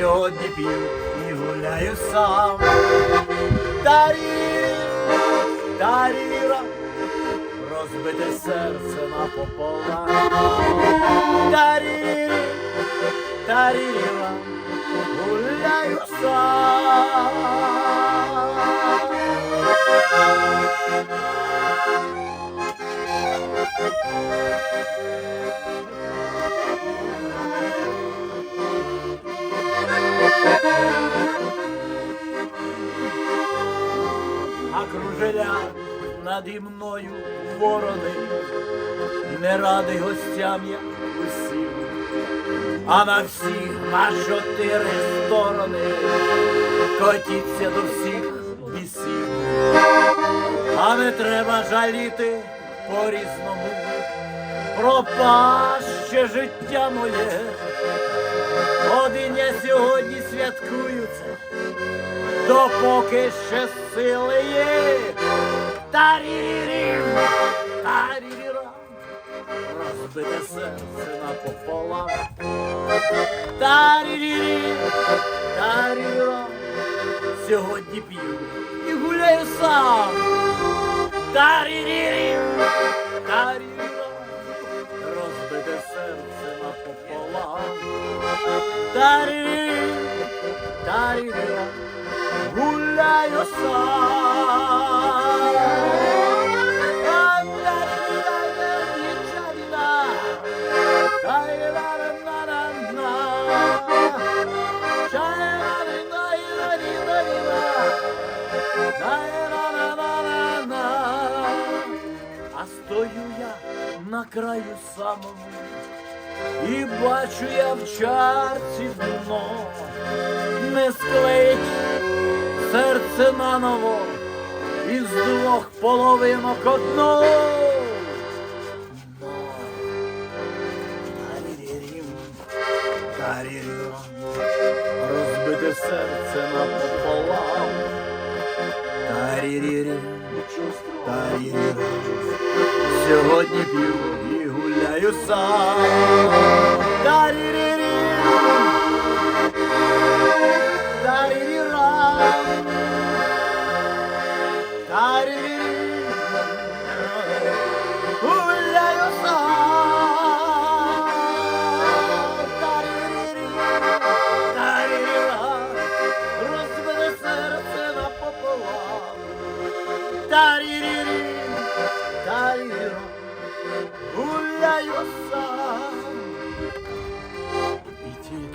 сьогодні п'ю і гуляю сам. Тарі, таріра, розбите серце на попола. Тарі, таріра, гуляю сам. Кружеля наді мною ворони, не радий гостям я усім, а на всіх на чотири сторони. Котіться до всіх бісів, а не треба жаліти по-різному, пропаще життя моє. Один я сьогодні святкую це допоки ще сили є. Тарірім, тарірам, розбите серце на напополам. Тарірім, тарірам, сьогодні п'ю і гуляю сам. Тарірім, тарірам, розбите серце напополам. Тарірім, тарірам, гуляю А стою я на краю самому і бачу я в чарці дно, не склеїть серце наново із двох половинок тарірім, розбите серце напополам. Тарірім, тарірім, сьогодні п'ю і гуляю сам. Тарірім,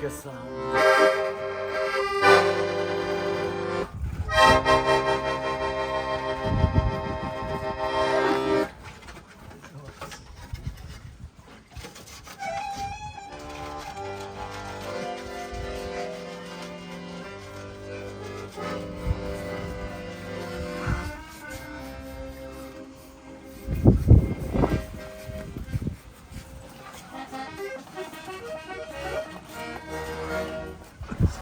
Yes.